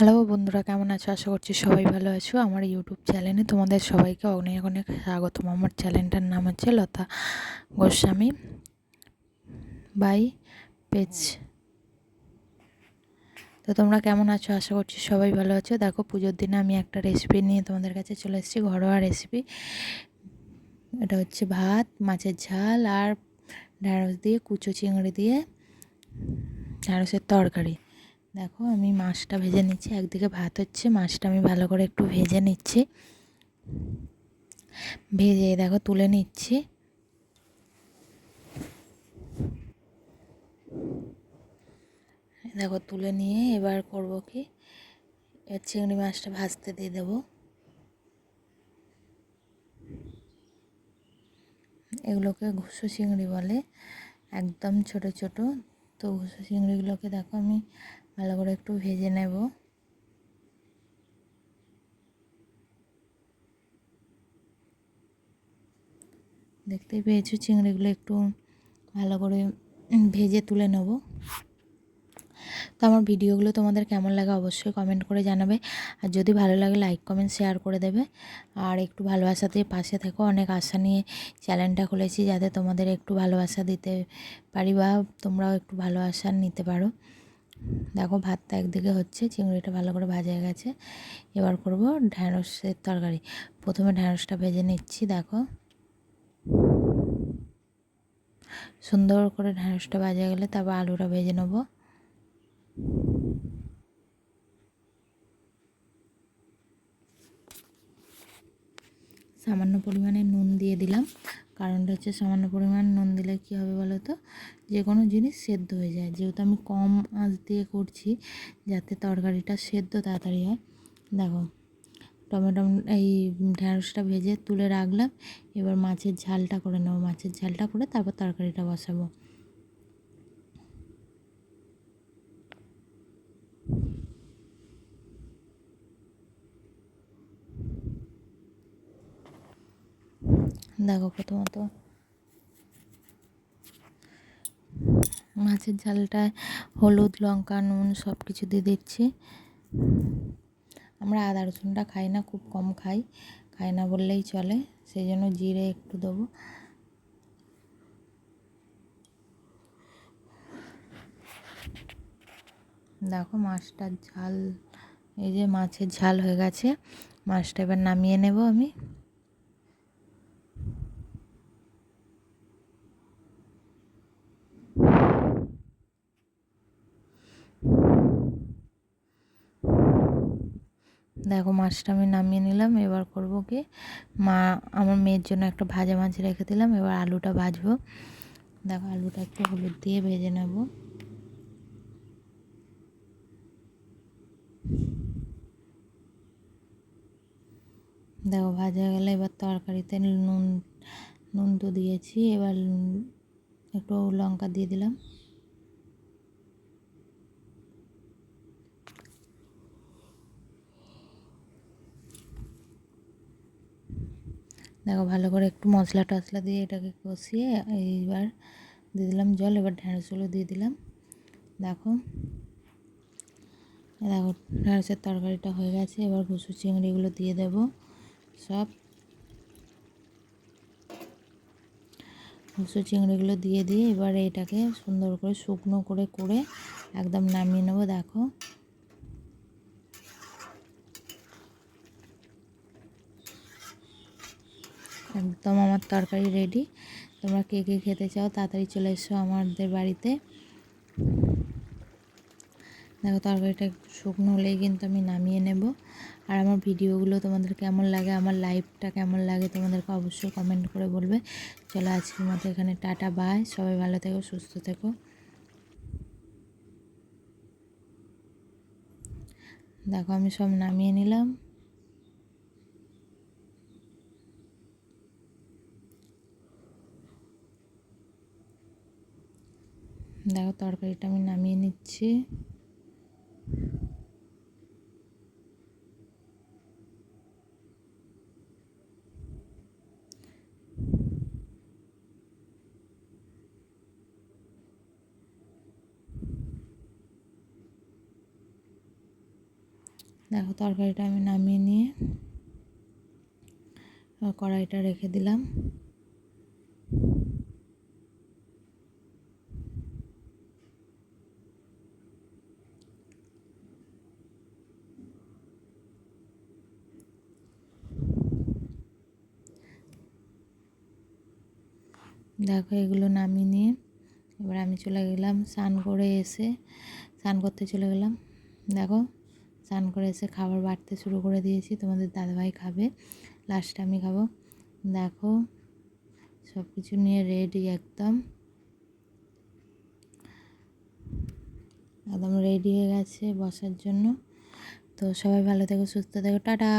Hello বন্ধুরা, কেমন আছো? আশা করছি সবাই ভালো আছো। আমার ইউটিউব চ্যানেলে তোমাদের সবাইকে অনেক অনেক স্বাগতম। আমার চ্যানেলটার নাম হচ্ছে লতা গোস্বামী বাই পেজ। তো তোমরা কেমন আছো? আশা করছি সবাই ভালো আছো। দেখো, পুজোর দিনে আমি একটা রেসিপি নিয়ে তোমাদের কাছে চলে এসেছি, ঘরোয়া রেসিপি এটা হচ্ছে ভাত, মাছের ঝাল আর ঢ্যাঁড়স দিয়ে, কুচো চিংড়ি দিয়ে ঢ্যাঁড়সের তরকারি। দেখো আমি মাছটা ভেজে নিচ্ছি। একদিকে ভাত হচ্ছে, মাছটা আমি ভালো করে একটু ভেজে নিচ্ছি। ভেজে দেখো তুলে নিচ্ছি। দেখো তুলে নিয়ে এবার করব কি? এর চিংড়ি মাছটা ভাজতে দিয়ে দেবো। এগুলোকে ঘুষো চিংড়ি বলে, একদম ছোট ছোট। তো ঘুষো চিংড়িগুলোকে দেখো আমি ভালো করে একটু ভেজে নেব। দেখতেই পেয়েছ চিংড়িগুলো একটু ভালো করে ভেজে তুলে নেব। তো আমার ভিডিওগুলো তোমাদের কেমন লাগে অবশ্যই কমেন্ট করে জানাবে। আর যদি ভালো লাগে লাইক কমেন্ট শেয়ার করে দেবে। আর একটু ভালোবাসা দিয়ে পাশে থেকো। অনেক আশা নিয়ে চ্যানেলটা খুলেছি যাতে তোমাদের একটু ভালোবাসা দিতে পারি বা তোমরাও একটু ভালোবাসা নিতে পারো। দেখো ভাতটা একদিকে হচ্ছে, চিংড়িটা ভালো করে ভাজা গেছে। এবার করব ঢ্যাঁড়সের তরকারি। প্রথমে ঢ্যাঁড়সটা ভেজে নিচ্ছি, দেখো। সুন্দর করে ঢ্যাঁড়সটা ভাজা গেলে তারপর আলুটা ভেজে নেব। সামান্য পরিমাণে নুন দিয়ে দিলাম। কারণটা হচ্ছে সামান্য পরিমাণ নুন দিলে কী হবে বলো তো? যে কোনো জিনিস সেদ্ধ হয়ে যায়। যেহেতু আমি কম আঁচ দিয়ে করছি, যাতে তরকারিটা সেদ্ধ তাড়াতাড়ি হয়। দেখো, টমেটো এই ঢ্যাঁড়সটা ভেজে তুলে রাখলাম। এবার মাছের ঝালটা করে নেব। মাছের ঝালটা করে তারপর তরকারিটা বসাবো। দেখো প্রথমত। মাছের ঝালটায় হলুদ, লঙ্কা, নুন সব কিছু দিয়ে দিচ্ছি। আমরা আদা রসুনটা খাই না, খুব কম খাই। খাই না বললেই চলে, সেই জন্য জিরে একটু দেবো। দেখো মাছটার ঝাল, এই যে মাছের ঝাল হয়ে গেছে। মাছটা এবার নামিয়ে নেব আমি। দেখো মাছটা আমি নামিয়ে নিলাম, এবার করব কি, মা, আমার মেয়ের জন্য একটা ভাজা মাছ রেখে দিলাম, এবার আলুটা ভাজবো। দেখো আলুটা একটু হলুদ দিয়ে ভেজে নেব। দেখো ভাজা গেলে এবার তরকারিতে নুন নুন তো দিয়েছি, এবার একটু লঙ্কা দিয়ে দিলাম। দেখো ভালো করে একটু মশলা টশলা দিয়ে এটাকে কষিয়ে এইবার দিয়ে দিলাম জল, এবার ঢ্যাঁড়সগুলো দিয়ে দিলাম। দেখো দেখো ঢ্যাঁড়সের তরকারিটা হয়ে গেছে, এবার ঘুষু চিংড়িগুলো দিয়ে দেব সব। ঘুষু চিংড়িগুলো দিয়ে দিয়ে এবার এটাকে সুন্দর করে শুকনো করে করে একদম নামিয়ে নেব। দেখো একদম আমার তরকারি রেডি তোমরা কে কে খেতে চাও তাড়াতাড়ি চলে এসো আমাদের বাড়িতে। দেখো তরকারিটা একটু শুকনো হলেই কিন্তু আমি নামিয়ে নেব। আর আমার ভিডিওগুলো তোমাদের কেমন লাগে, আমার লাইভটা কেমন লাগে তোমাদেরকে অবশ্যই কমেন্ট করে বলবে। চলো আজকের মতো এখানে টাটা বাই সবাই ভালো থেকো, সুস্থ থেকো। দেখো আমি সব নামিয়ে নিলাম। দেখো তরকারিটা আমি নামিয়ে নিচ্ছি। দেখো তরকারিটা আমি নামিয়ে নিয়ে কড়াইটা রেখে দিলাম। দেখো, এগুলো নামিয়ে নিয়ে এবার আমি চলে গেলাম স্নান করে এসে, স্নান করতে চলে গেলাম। দেখো, স্নান করে এসে খাবার বাড়তে শুরু করে দিয়েছি, তোমাদের দাদাভাই খাবে লাস্টে আমি খাব। দেখো সব কিছু নিয়ে রেডি একদম। একদম রেডি হয়ে গেছে বসার জন্য। তো সবাই ভালো থেকো, সুস্থ থেকো, টাটা।